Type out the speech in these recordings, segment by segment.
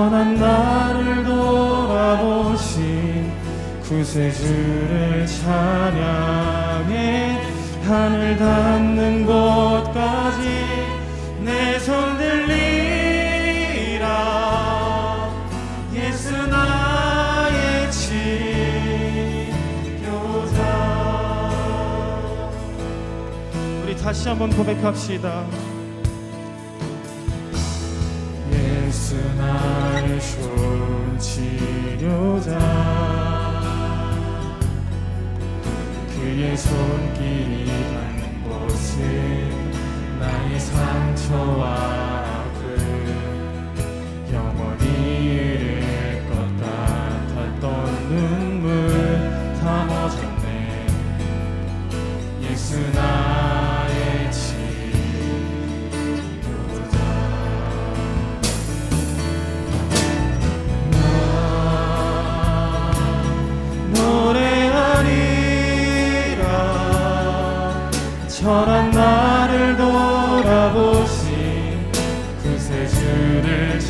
떠난 나를 돌아보신 구세주를 찬양해 하늘 닿는 곳까지 내 손 들리라. 예수 나의 지교자. 우리 다시 한번 고백합시다. 예수 나를 손치료자. 그의 손길이 닿는 곳은 나의 상처와 그 영원히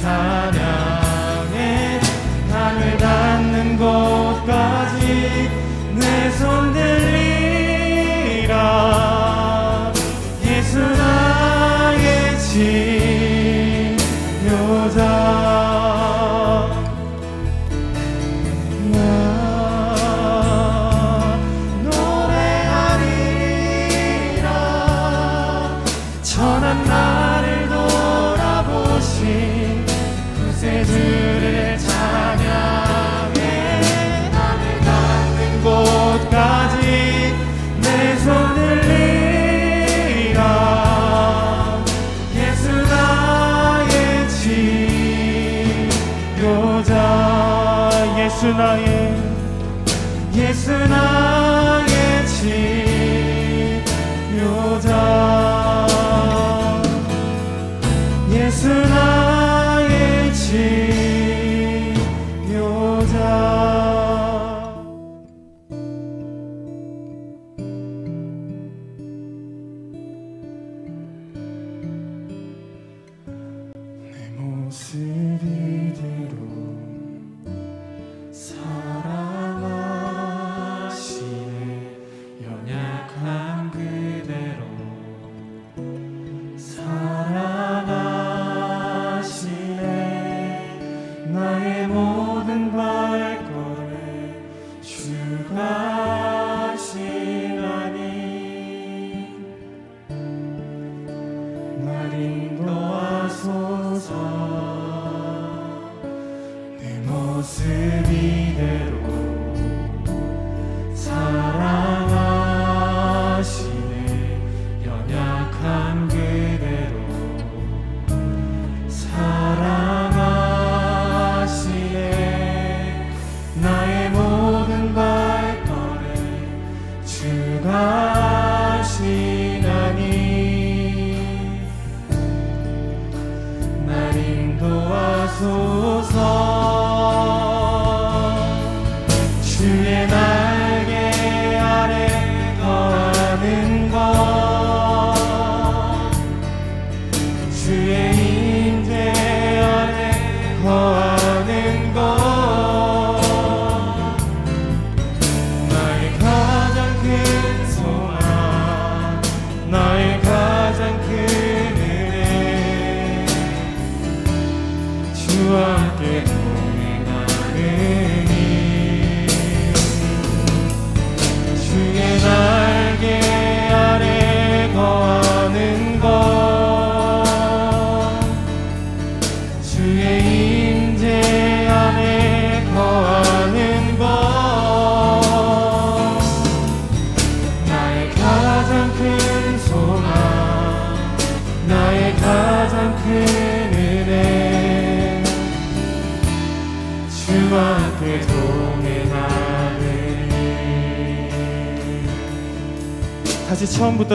time.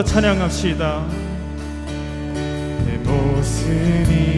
찬양합시다. 내 모습이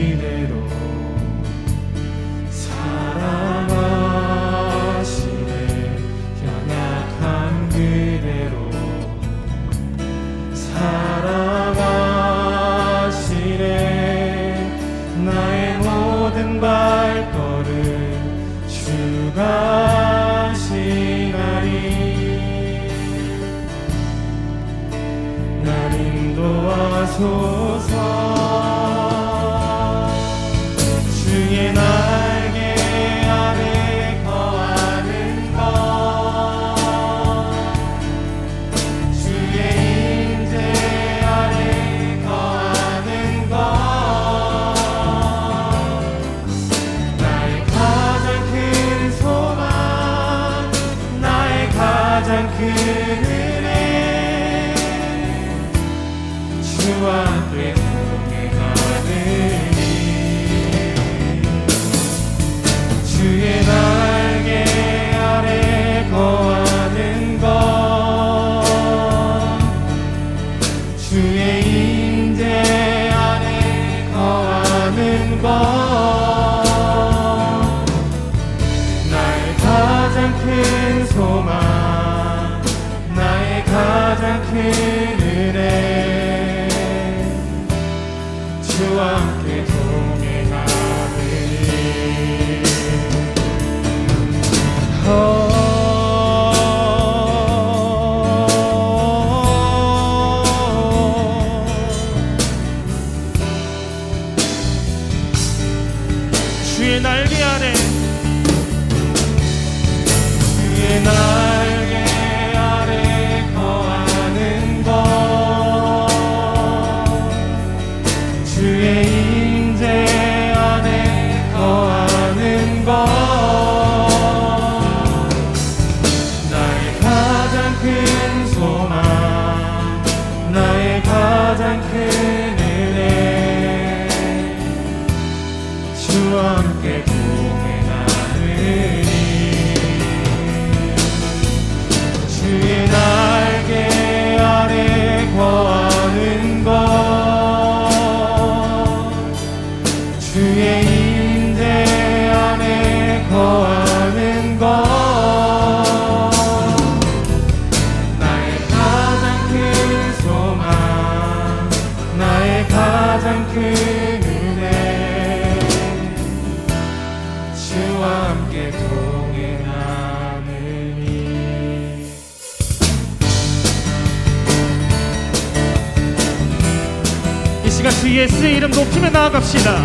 주 예수의 이름 높이며 나아갑시다.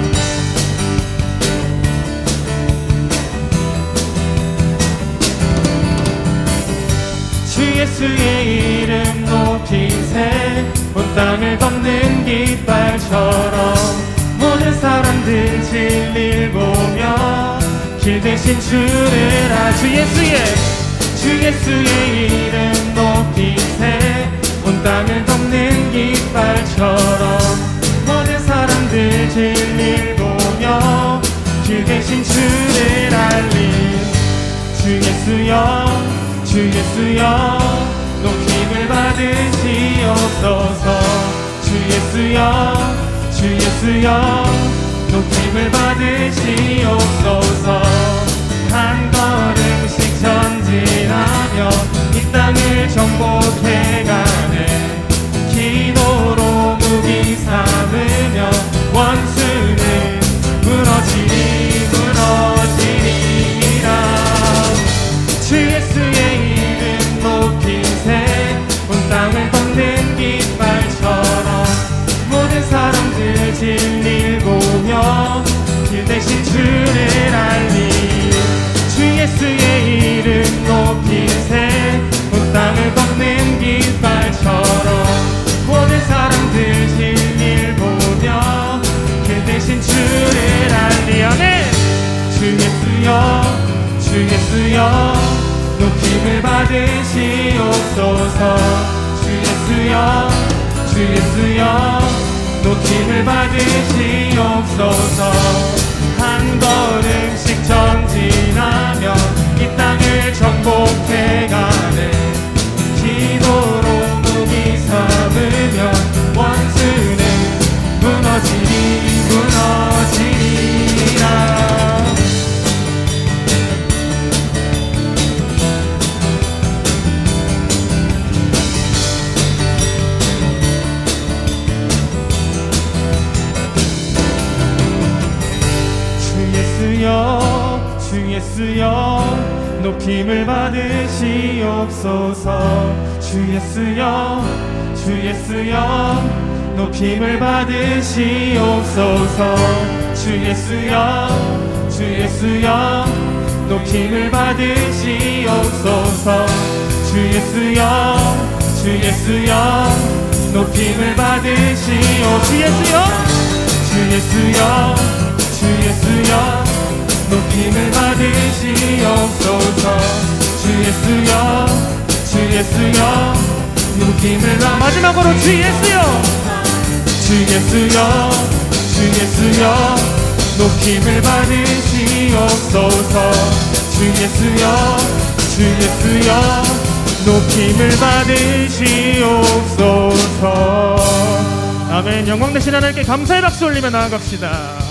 주 예수의 이름 높이세 온 땅을 덮는 깃발처럼 모든 사람들 진리를 보며 길 대신 주를 아주 예수의 주 예수의 이름 높이세 온 땅을 덮는 깃발처럼 사람들 진리를 보며 길 대신 주를 알리 주 예수여 주 예수여 높임을 받으시옵소서. 주 예수여 주 예수여 높임을 받으시옵소서. 한 걸음씩 전진하며 주 예수여 주 예수여 높임을 받으시옵소서. 주 예수여 주 예수여 높임을 받으시옵소서. 한 걸음씩 전진하며 이 땅을 정복해가네. 기도로 무기 삼으며 원수는 무너지리 무너지리라 높임을 받으시옵소서. 주 예수여 주 예수여 높임을 받으시옵소서. 주 예수여 주 예수여 높임을 받으시옵소서. 주 예수여 주 예수여 높임을 받으시오. 주 예수여 주 예수여 주 예수여 높임을 받으시옵소서. 주 예수여 주 예수여 높임을 받 마지막으로 주 예수여. 주 예수여 주 예수여 높임을 받으시옵소서. 주 예수여 주 예수여 높임을 받으시옵소서. 아멘. 영광 되신 하나님께 감사의 박수 올리며 나아갑시다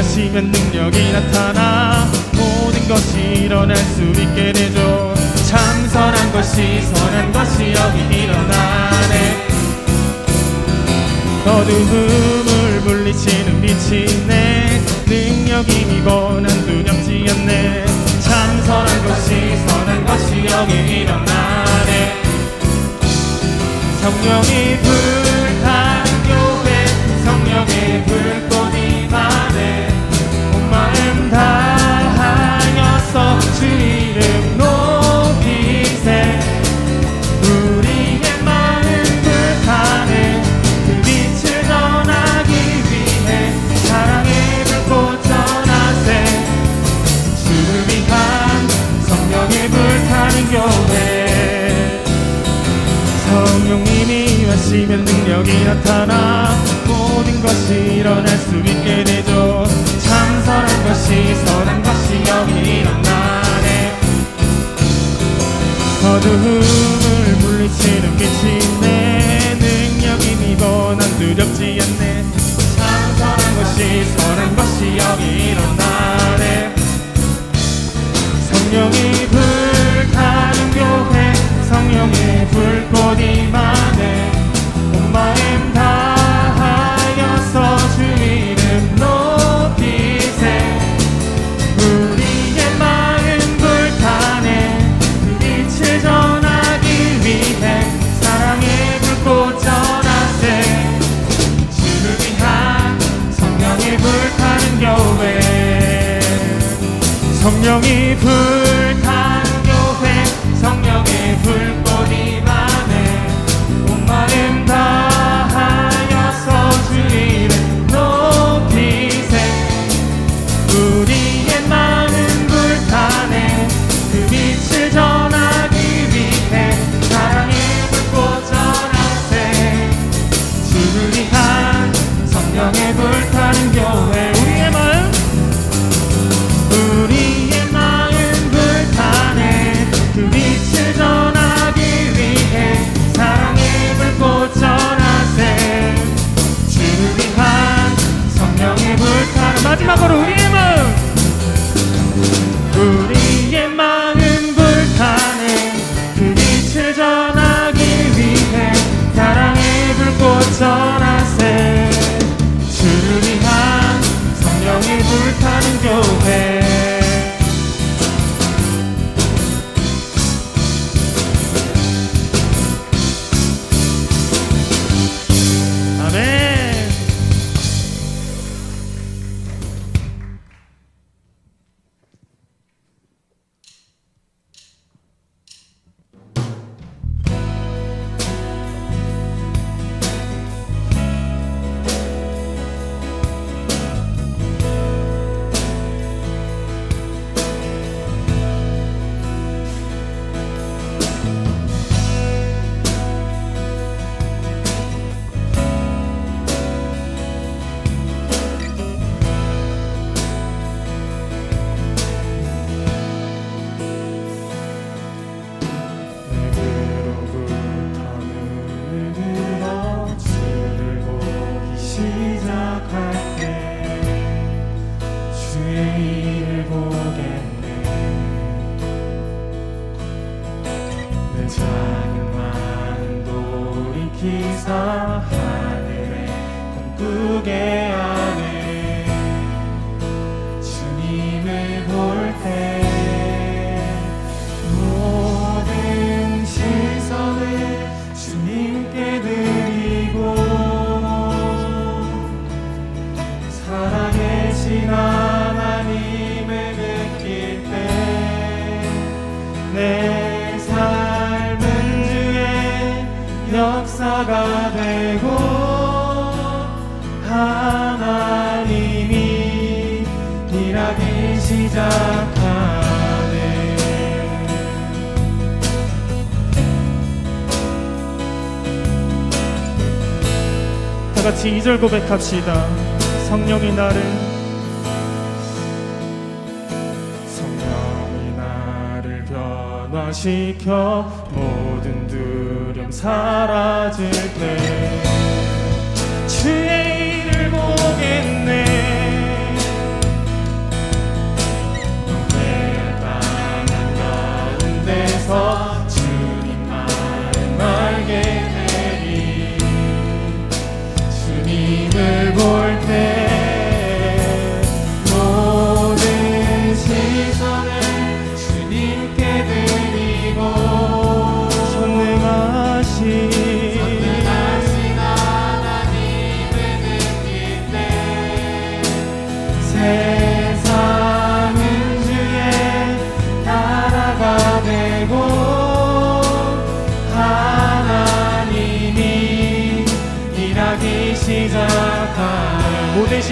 마시면 능력이 나타나 모든 것이 일어날 수 있게 되죠. 참 선한 것이 선한 것이 여기 일어나네. 어두움을 물리치는 빛이 내 능력이 이번 한 두렵지 않네. 참 선한 것이 선한 것이 여기 일어나네. 성령이 불탄 교회 성령의 불꽃 어두움을 물리치는 빛이 내 능력이 미고난 두렵지 않네. 참 선한 것이 선한 것이 여기 일어나네. 성령이 불타는 교회 성령의 불꽃이 성령이 불 같이 2절 고백합시다. 성령이 나를 성령이 나를 변화시켜 모든 두려움 사라질 때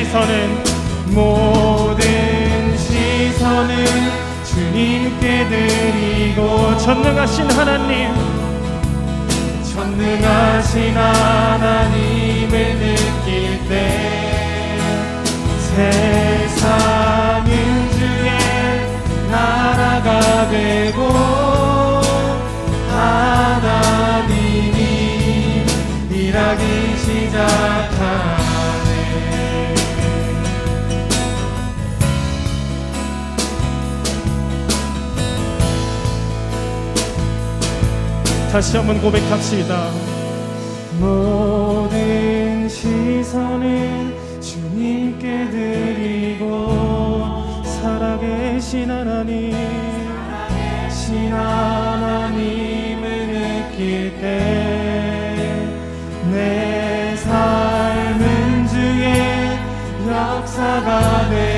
시선은 모든 시선은 주님께 드리고 전능하신 하나님 전능하신 하나님을 느낄 때 세상은 주의 나라가 되고 하나님이 일하기 시작하 다시 한번 고백합시다. 모든 시선을 주님께 드리고 살아계신 하나님 신 하나님을 느낄 때내 삶은 주의 역사가 되